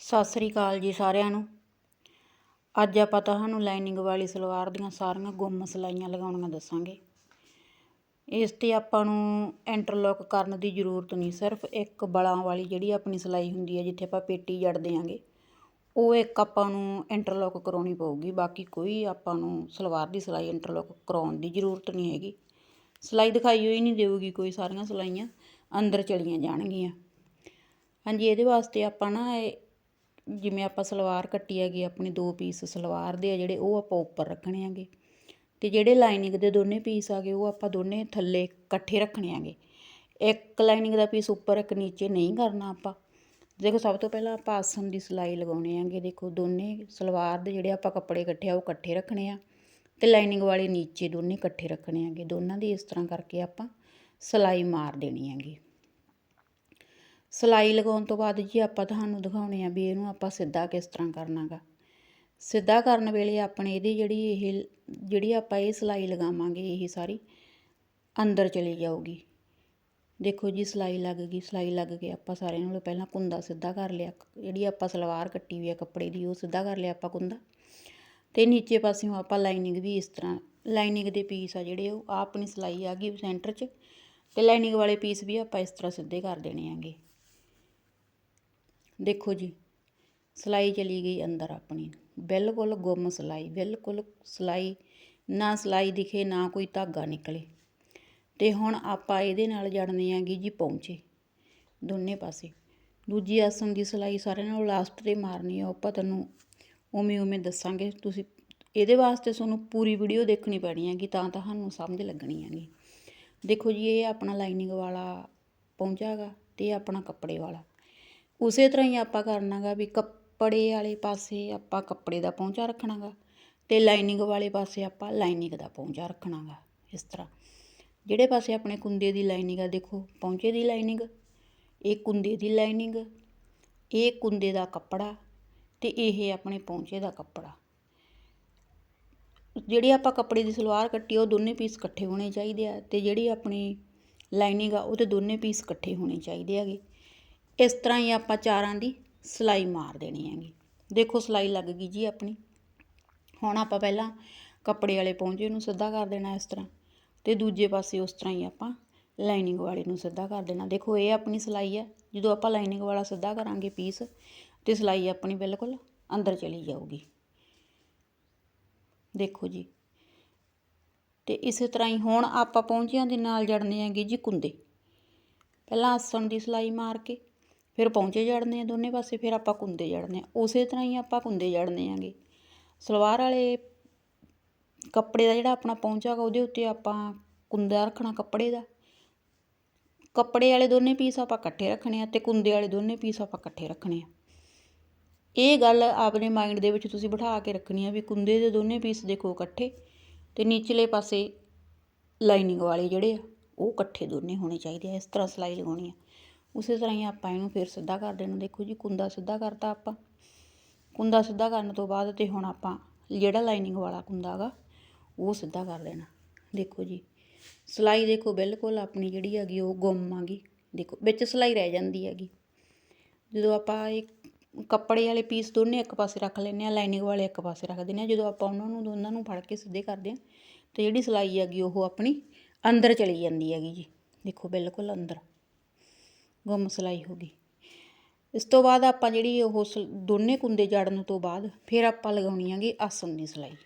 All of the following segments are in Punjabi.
ਸਤਿ ਸ੍ਰੀ ਅਕਾਲ ਜੀ ਸਾਰਿਆਂ ਨੂੰ। ਅੱਜ ਆਪਾਂ ਤੁਹਾਨੂੰ ਲਾਈਨਿੰਗ ਵਾਲੀ ਸਲਵਾਰ ਦੀਆਂ ਸਾਰੀਆਂ ਗੁੰਮ ਸਲਾਈਆਂ ਲਗਾਉਣੀਆਂ ਦੱਸਾਂਗੇ। ਇਸ ਤੇ ਆਪਾਂ ਨੂੰ ਇੰਟਰਲੋਕ ਕਰਨ ਦੀ ਜ਼ਰੂਰਤ ਨਹੀਂ, ਸਿਰਫ ਇੱਕ ਬਲਾਂ ਵਾਲੀ ਜਿਹੜੀ ਆਪਣੀ ਸਲਾਈ ਹੁੰਦੀ ਹੈ, ਜਿੱਥੇ ਆਪਾਂ ਪੇਟੀ ਜੜਦੇ ਦਿਆਂਗੇ, ਉਹ ਇੱਕ ਆਪਾਂ ਨੂੰ ਇੰਟਰਲੋਕ ਕਰਾਉਣੀ ਪਊਗੀ। ਬਾਕੀ ਕੋਈ ਆਪਾਂ ਨੂੰ ਸਲਵਾਰ ਦੀ ਸਲਾਈ ਇੰਟਰਲੋਕ ਕਰਾਉਣ ਦੀ ਜ਼ਰੂਰਤ ਨਹੀਂ ਹੈਗੀ। ਸਲਾਈ ਦਿਖਾਈ ਹੋਈ ਨਹੀਂ ਦੇਊਗੀ, ਕੋਈ ਸਾਰੀਆਂ ਸਲਾਈਆਂ ਅੰਦਰ ਚਲੀਆਂ ਜਾਣਗੀਆਂ। ਹਾਂਜੀ, ਇਹਦੇ ਵਾਸਤੇ ਆਪਾਂ ਨਾ ਇਹ ਜਿਵੇਂ ਆਪਾਂ ਸਲਵਾਰ ਕੱਟੀ ਹੈਗੀ, ਆਪਣੀ ਦੋ ਪੀਸ ਸਲਵਾਰ ਦੇ ਆ ਜਿਹੜੇ, ਉਹ ਆਪਾਂ ਉੱਪਰ ਰੱਖਣੇ ਹੈਗੇ। ਤੇ ਜਿਹੜੇ ਲਾਈਨਿੰਗ ਦੇ ਦੋਨੇ ਪੀਸ ਆਗੇ ਉਹ ਆਪਾਂ ਦੋਨੇ ਥੱਲੇ ਇਕੱਠੇ ਰੱਖਣੇ ਹੈਗੇ। ਇੱਕ ਲਾਈਨਿੰਗ ਦਾ ਪੀਸ ਉੱਪਰ, ਇੱਕ ਨੀਚੇ ਨਹੀਂ ਕਰਨਾ ਆਪਾਂ। ਦੇਖੋ, ਸਭ ਤੋਂ ਪਹਿਲਾਂ ਆਪਾਂ ਆਸਨ ਦੀ ਸਿਲਾਈ ਲਗਾਉਣੇ ਆਗੇ ਦੇਖੋ, ਦੋਨੇ ਸਲਵਾਰ ਦੇ ਜਿਹੜੇ ਆਪਾਂ ਕੱਪੜੇ ਇਕੱਠੇ ਆ, ਉਹ ਇਕੱਠੇ ਰੱਖਣੇ ਆ। ਤੇ ਲਾਈਨਿੰਗ ਵਾਲੇ ਨੀਚੇ ਦੋਨੇ ਇਕੱਠੇ ਰੱਖਣੇ ਆਗੇ ਦੋਨਾਂ ਦੀ ਇਸ ਤਰ੍ਹਾਂ ਕਰਕੇ ਆਪਾਂ ਸਿਲਾਈ ਮਾਰ ਦੇਣੀ ਹੈਗੀ। ਸਿਲਾਈ ਲਗਾਉਣ ਤੋਂ ਬਾਅਦ ਜੀ ਆਪਾਂ ਤੁਹਾਨੂੰ ਦਿਖਾਉਣੇ ਆ ਵੀ ਇਹਨੂੰ ਆਪਾਂ ਸਿੱਧਾ ਕਿਸ ਤਰ੍ਹਾਂ ਕਰਨਾਗਾ। ਸਿੱਧਾ ਕਰਨ ਵੇਲੇ ਆਪਣੇ ਇਹਦੀ ਜਿਹੜੀ ਇਹ, ਜਿਹੜੀ ਆਪਾਂ ਇਹ ਸਿਲਾਈ ਲਗਾਵਾਂਗੇ, ਇਹ ਸਾਰੀ ਅੰਦਰ ਚਲੀ ਜਾਊਗੀ। ਦੇਖੋ ਜੀ, ਸਿਲਾਈ ਲੱਗ ਗਈ, ਸਿਲਾਈ ਲੱਗ ਕੇ ਆਪਾਂ ਸਾਰਿਆਂ ਨਾਲੋਂ ਪਹਿਲਾਂ ਕੁੰਦਾ ਸਿੱਧਾ ਕਰ ਲਿਆ। ਜਿਹੜੀ ਆਪਾਂ ਸਲਵਾਰ ਕੱਟੀ ਹੋਈ ਆ ਕੱਪੜੇ ਦੀ, ਉਹ ਸਿੱਧਾ ਕਰ ਲਿਆ ਆਪਾਂ ਕੁੰਦਾ। ਤੇ ਨੀਚੇ ਪਾਸਿਓਂ ਆਪਾਂ ਲਾਈਨਿੰਗ ਵੀ ਇਸ ਤਰ੍ਹਾਂ, ਲਾਈਨਿੰਗ ਦੇ ਪੀਸ ਆ ਜਿਹੜੇ, ਉਹ ਆਪਣੀ ਸਿਲਾਈ ਆ ਗਈ ਸੈਂਟਰ 'ਚ। ਤੇ ਲਾਈਨਿੰਗ ਵਾਲੇ ਪੀਸ ਵੀ ਆਪਾਂ ਇਸ ਤਰ੍ਹਾਂ ਸਿੱਧੇ ਕਰ ਦੇਣੇ ਆਂਗੇ। ਦੇਖੋ ਜੀ, ਸਿਲਾਈ ਚਲੀ ਗਈ ਅੰਦਰ ਆਪਣੀ। ਬਿਲਕੁਲ ਗੁੰਮ ਸਿਲਾਈ, ਬਿਲਕੁਲ ਸਿਲਾਈ, ਨਾ ਸਿਲਾਈ ਦਿਖੇ, ਨਾ ਕੋਈ ਧਾਗਾ ਨਿਕਲੇ। ਤੇ ਹੁਣ ਆਪਾਂ ਇਹਦੇ ਨਾਲ ਜੜਨੇ ਆਂਗੀ ਜੀ ਪੌਂਚੇ, ਦੋਨੇ ਪਾਸੇ। ਦੂਜੀ ਆਸਨ ਦੀ ਸਿਲਾਈ ਸਾਰਿਆਂ ਨਾਲੋਂ ਲਾਸਟ ਤੇ ਮਾਰਨੀ ਆ ਆਪਾਂ ਤੁਹਾਨੂੰ ਉਵੇਂ ਉਵੇਂ ਦੱਸਾਂਗੇ। ਤੁਸੀਂ ਇਹਦੇ ਵਾਸਤੇ ਤੁਹਾਨੂੰ ਪੂਰੀ ਵੀਡੀਓ ਦੇਖਣੀ ਪੈਣੀ ਹੈਗੀ, ਤਾਂ ਤੁਹਾਨੂੰ ਸਮਝ ਲੱਗਣੀ ਹੈਗੀ। ਦੇਖੋ ਜੀ, ਇਹ ਆਪਣਾ ਲਾਈਨਿੰਗ ਵਾਲਾ ਪਹੁੰਚਾਗਾ ਤੇ ਆਪਣਾ ਕੱਪੜੇ ਵਾਲਾ। ਉਸੇ ਤਰ੍ਹਾਂ ਹੀ ਆਪਾਂ ਕਰਨਾ ਗਾ ਵੀ ਕੱਪੜੇ ਵਾਲੇ ਪਾਸੇ ਆਪਾਂ ਕੱਪੜੇ ਦਾ ਪਹੁੰਚਾ ਰੱਖਣਾਗਾ ਅਤੇ ਲਾਈਨਿੰਗ ਵਾਲੇ ਪਾਸੇ ਆਪਾਂ ਲਾਈਨਿੰਗ ਦਾ ਪਹੁੰਚਾ ਰੱਖਣਾਗਾ, ਇਸ ਤਰ੍ਹਾਂ। ਜਿਹੜੇ ਪਾਸੇ ਆਪਣੇ ਕੁੰਦੇ ਦੀ ਲਾਈਨਿੰਗ ਆ, ਦੇਖੋ ਪਹੁੰਚੇ ਦੀ ਲਾਈਨਿੰਗ, ਇਹ ਕੁੰਦੇ ਦੀ ਲਾਈਨਿੰਗ, ਇਹ ਕੁੰਦੇ ਦਾ ਕੱਪੜਾ ਤੇ ਇਹ ਆਪਣੇ ਪਹੁੰਚੇ ਦਾ ਕੱਪੜਾ। ਜਿਹੜੀ ਆਪਾਂ ਕੱਪੜੇ ਦੀ ਸਲਵਾਰ ਕੱਟੀ, ਉਹ ਦੋਨੇ ਪੀਸ ਇਕੱਠੇ ਹੋਣੇ ਚਾਹੀਦੇ ਆ ਤੇ ਜਿਹੜੀ ਆਪਣੀ ਲਾਈਨਿੰਗ ਆ ਉਹਦੇ ਦੋਨੇ ਪੀਸ ਇਕੱਠੇ ਹੋਣੇ ਚਾਹੀਦੇ ਹੈਗੇ। ਇਸ ਤਰ੍ਹਾਂ ਹੀ ਆਪਾਂ ਚਾਰਾਂ ਦੀ ਸਿਲਾਈ ਮਾਰ ਦੇਣੀ ਹੈਗੀ। ਦੇਖੋ ਸਿਲਾਈ ਲੱਗ ਗਈ ਜੀ ਆਪਣੀ। ਹੁਣ ਆਪਾਂ ਪਹਿਲਾਂ ਕੱਪੜੇ ਵਾਲੇ ਪਹੁੰਚੇ ਨੂੰ ਸਿੱਧਾ ਕਰ ਦੇਣਾ ਇਸ ਤਰ੍ਹਾਂ ਤੇ ਦੂਜੇ ਪਾਸੇ ਉਸ ਤਰ੍ਹਾਂ ਹੀ ਆਪਾਂ ਲਾਈਨਿੰਗ ਵਾਲੇ ਨੂੰ ਸਿੱਧਾ ਕਰ ਦੇਣਾ। ਦੇਖੋ ਇਹ ਆਪਣੀ ਸਿਲਾਈ ਹੈ। ਜਦੋਂ ਆਪਾਂ ਲਾਈਨਿੰਗ ਵਾਲਾ ਸਿੱਧਾ ਕਰਾਂਗੇ ਪੀਸ ਤੇ ਸਿਲਾਈ ਆਪਣੀ ਬਿਲਕੁਲ ਅੰਦਰ ਚਲੀ ਜਾਊਗੀ। ਦੇਖੋ ਜੀ। ਤੇ ਇਸੇ ਤਰ੍ਹਾਂ ਹੀ ਹੁਣ ਆਪਾਂ ਪਹੁੰਚਿਆਂ ਦੇ ਨਾਲ ਜੜਨੇ ਹੈਗੇ ਜੀ ਕੁੰਦੇ। ਪਹਿਲਾਂ ਆਸਣ ਦੀ ਸਿਲਾਈ ਮਾਰ ਕੇ ਫਿਰ ਪਹੁੰਚੇ ਜੜਨੇ ਆ ਦੋਨੇ ਪਾਸੇ, ਫਿਰ ਆਪਾਂ ਕੁੰਦੇ ਜੜਨੇ ਆ। ਉਸੇ ਤਰ੍ਹਾਂ ਹੀ ਆਪਾਂ ਕੁੰਦੇ ਜੜਨੇ ਆਂਗੇ। ਸਲਵਾਰ ਵਾਲੇ ਕੱਪੜੇ ਦਾ ਜਿਹੜਾ ਆਪਣਾ ਪਹੁੰਚਾਗਾ ਉਹਦੇ ਉੱਤੇ ਆਪਾਂ ਕੁੰਦਾ ਰੱਖਣਾ ਕੱਪੜੇ ਦਾ। ਕੱਪੜੇ ਵਾਲੇ ਦੋਨੇ ਪੀਸ ਆਪਾਂ ਇਕੱਠੇ ਰੱਖਣੇ ਆ ਤੇ ਕੁੰਦੇ ਵਾਲੇ ਦੋਨੇ ਪੀਸ ਆਪਾਂ ਇਕੱਠੇ ਰੱਖਣੇ ਆ। ਇਹ ਗੱਲ ਆਪਣੇ ਮਾਈਂਡ ਦੇ ਵਿੱਚ ਤੁਸੀਂ ਬਿਠਾ ਕੇ ਰੱਖਣੀ ਆ ਵੀ ਕੁੰਦੇ ਦੇ ਦੋਨੇ ਪੀਸ ਦੇਖੋ ਇਕੱਠੇ ਤੇ ਨੀਚਲੇ ਪਾਸੇ ਲਾਈਨਿੰਗ ਵਾਲੇ ਜਿਹੜੇ ਆ, ਉਹ ਇਕੱਠੇ ਦੋਨੇ ਹੋਣੇ ਚਾਹੀਦੇ ਆ, ਇਸ ਤਰ੍ਹਾਂ ਸਿਲਾਈ ਲਗਾਉਣੀ ਆ। ਉਸੇ ਤਰ੍ਹਾਂ ਹੀ ਆਪਾਂ ਇਹਨੂੰ ਫਿਰ ਸਿੱਧਾ ਕਰ ਦੇਣਾ। ਦੇਖੋ ਜੀ ਕੁੰਦਾ ਸਿੱਧਾ ਕਰਤਾ ਆਪਾਂ। ਕੁੰਦਾ ਸਿੱਧਾ ਕਰਨ ਤੋਂ ਬਾਅਦ ਤੇ ਹੁਣ ਆਪਾਂ ਜਿਹੜਾ ਲਾਈਨਿੰਗ ਵਾਲਾ ਕੁੰਦਾ ਹੈਗਾ, ਉਹ ਸਿੱਧਾ ਕਰ ਦੇਣਾ ਦੇਖੋ ਜੀ, ਸਿਲਾਈ ਦੇਖੋ ਬਿਲਕੁਲ ਆਪਣੀ ਜਿਹੜੀ ਹੈਗੀ ਉਹ ਗੁੰਮ ਆਗੀ ਦੇਖੋ, ਵਿੱਚ ਸਿਲਾਈ ਰਹਿ ਜਾਂਦੀ ਹੈਗੀ। ਜਦੋਂ ਆਪਾਂ ਇਹ ਕੱਪੜੇ ਵਾਲੇ ਪੀਸ ਦੋਨੇ ਇੱਕ ਪਾਸੇ ਰੱਖ ਲੈਂਦੇ ਆ ਲਾਈਨਿੰਗ ਵਾਲੇ ਇੱਕ ਪਾਸੇ ਰੱਖ ਦਿੰਦੇ ਆ ਜਦੋਂ ਆਪਾਂ ਉਹਨਾਂ ਨੂੰ, ਦੋਨਾਂ ਨੂੰ ਫੜ ਕੇ ਸਿੱਧੇ ਕਰਦੇ ਆ ਤੇ ਜਿਹੜੀ ਸਿਲਾਈ ਹੈਗੀ ਉਹ ਆਪਣੀ ਅੰਦਰ ਚਲੀ ਜਾਂਦੀ ਹੈਗੀ ਜੀ। ਦੇਖੋ ਬਿਲਕੁਲ ਅੰਦਰ। ਗੁੰਮ ਸਿਲਾਈ ਹੋ ਗਈ। ਇਸ ਤੋਂ ਬਾਅਦ ਆਪਾਂ ਜਿਹੜੀ ਉਹ ਦੋਨੇ ਕੁੰਦੇ ਜੜਨ ਤੋਂ ਬਾਅਦ ਫਿਰ ਆਪਾਂ ਲਗਾਉਣੀ ਹੈਗੀ ਆਸਨ ਦੀ ਸਿਲਾਈ।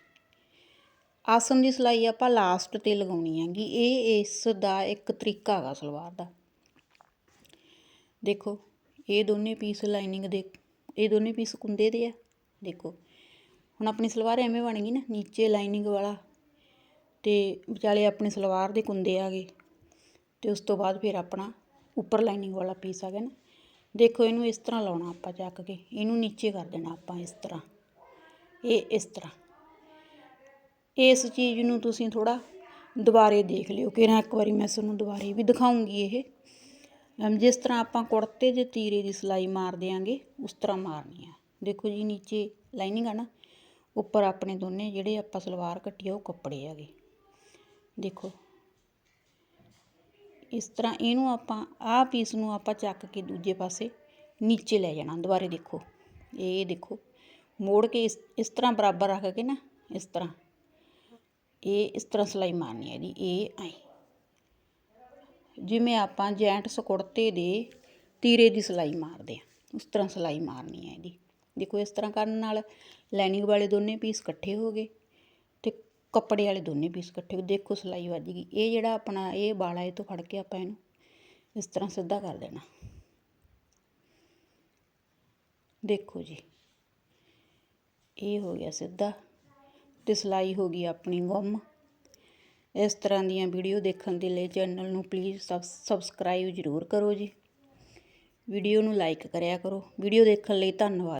ਆਸਨ ਦੀ ਸਿਲਾਈ ਆਪਾਂ ਲਾਸਟ ਤੇ ਲਗਾਉਣੀ ਹੈਗੀ। ਇਹ ਇਸ ਦਾ ਇੱਕ ਤਰੀਕਾ ਹੈਗਾ ਸਲਵਾਰ ਦਾ। ਦੇਖੋ, ਇਹ ਦੋਨੇ ਪੀਸ ਲਾਈਨਿੰਗ ਦੇ, ਇਹ ਦੋਨੇ ਪੀਸ ਕੁੰਦੇ ਦੇ ਆ। ਦੇਖੋ, ਹੁਣ ਆਪਣੀ ਸਲਵਾਰ ਐਵੇਂ ਬਣ ਗਈ ਨਾ, ਨੀਚੇ ਲਾਈਨਿੰਗ ਵਾਲਾ ਤੇ ਵਿਚਾਲੇ ਆਪਣੀ ਸਲਵਾਰ ਦੇ ਕੁੰਦੇ ਆ ਗਏ। ਤੇ ਉਸ ਤੋਂ ਬਾਅਦ ਫਿਰ ਆਪਣਾ ਉੱਪਰ ਲਾਈਨਿੰਗ ਵਾਲਾ ਪੀਸ ਆ ਗਿਆ ਨਾ, ਦੇਖੋ ਇਹਨੂੰ ਇਸ ਤਰ੍ਹਾਂ ਲਾਉਣਾ ਆਪਾਂ ਚੱਕ ਕੇ, ਇਹਨੂੰ ਨੀਚੇ ਕਰ ਦੇਣਾ ਆਪਾਂ ਇਸ ਤਰ੍ਹਾਂ, ਇਹ ਇਸ ਤਰ੍ਹਾਂ। ਇਸ ਚੀਜ਼ ਨੂੰ ਤੁਸੀਂ ਥੋੜਾ ਦੁਬਾਰੇ ਦੇਖ ਲਿਓ, ਕਿ ਨਾ ਇੱਕ ਵਾਰੀ ਮੈਂ ਤੁਹਾਨੂੰ ਦੁਬਾਰੇ ਵੀ ਦਿਖਾਉਂਗੀ ਇਹ। ਜਿਸ ਤਰ੍ਹਾਂ ਆਪਾਂ ਕੁੜਤੇ ਦੇ ਤੀਰੇ ਦੀ ਸਿਲਾਈ ਮਾਰ ਦਿਆਂਗੇ, ਉਸ ਤਰ੍ਹਾਂ ਮਾਰਨੀ ਆ। ਦੇਖੋ ਜੀ, ਨੀਚੇ ਲਾਈਨਿੰਗ ਆ ਨਾ, ਉੱਪਰ ਆਪਣੇ ਦੋਨੇ ਜਿਹੜੇ ਆਪਾਂ ਸਲਵਾਰ ਕੱਟੀ ਆ, ਉਹ ਕੱਪੜੇ ਹੈਗੇ। ਦੇਖੋ। ਇਸ ਤਰ੍ਹਾਂ ਇਹਨੂੰ ਆਪਾਂ, ਆਹ ਪੀਸ ਨੂੰ ਆਪਾਂ ਚੱਕ ਕੇ ਦੂਜੇ ਪਾਸੇ ਨੀਚੇ ਲੈ ਜਾਣਾ, ਦੁਬਾਰੇ ਦੇਖੋ। ਇਹ ਦੇਖੋ, ਮੋੜ ਕੇ ਇਸ ਇਸ ਤਰ੍ਹਾਂ ਬਰਾਬਰ ਰੱਖ ਕੇ ਨਾ, ਇਸ ਤਰ੍ਹਾਂ। ਇਹ ਇਸ ਤਰ੍ਹਾਂ ਸਿਲਾਈ ਮਾਰਨੀ ਹੈ ਇਹਦੀ ਇਹ ਐ ਜਿਵੇਂ ਆਪਾਂ ਜੈਂਟ ਸਕੁੜਤੇ ਦੇ ਤੀਰੇ ਦੀ ਸਿਲਾਈ ਮਾਰਦੇ ਆ ਉਸ ਤਰ੍ਹਾਂ ਸਿਲਾਈ ਮਾਰਨੀ ਹੈ ਇਹਦੀ ਦੇਖੋ, ਇਸ ਤਰ੍ਹਾਂ ਕਰਨ ਨਾਲ ਲਾਈਨਿੰਗ ਵਾਲੇ ਦੋਨੇ ਪੀਸ ਇਕੱਠੇ ਹੋ ਗਏ। ਕੱਪੜੇ ਵਾਲੇ ਦੋਨੇ ਪੀਸ ਇਕੱਠੇ ਹੋ, ਦੇਖੋ ਸਿਲਾਈ ਵੱਜ ਗਈ। ਇਹ ਜਿਹੜਾ ਆਪਣਾ, ਇਹ ਵਾਲਾ, ਇਹ ਤੋਂ ਫੜ ਕੇ ਆਪਾਂ ਇਹਨੂੰ ਇਸ ਤਰ੍ਹਾਂ ਸਿੱਧਾ ਕਰ ਦੇਣਾ। ਦੇਖੋ ਜੀ, ਇਹ ਹੋ ਗਿਆ ਸਿੱਧਾ ਤੇ ਸਿਲਾਈ ਹੋ ਗਈ ਆਪਣੀ ਗੁੰਮ। ਇਸ ਤਰ੍ਹਾਂ ਦੀਆਂ ਵੀਡੀਓ ਦੇਖਣ ਦੇ ਲਈ ਚੈਨਲ ਨੂੰ ਪਲੀਜ਼ ਸਬਸਕ੍ਰਾਈਬ ਜ਼ਰੂਰ ਕਰੋ ਜੀ। ਵੀਡੀਓ ਨੂੰ ਲਾਈਕ ਕਰਿਆ ਕਰੋ। ਵੀਡੀਓ ਦੇਖਣ ਲਈ ਧੰਨਵਾਦ।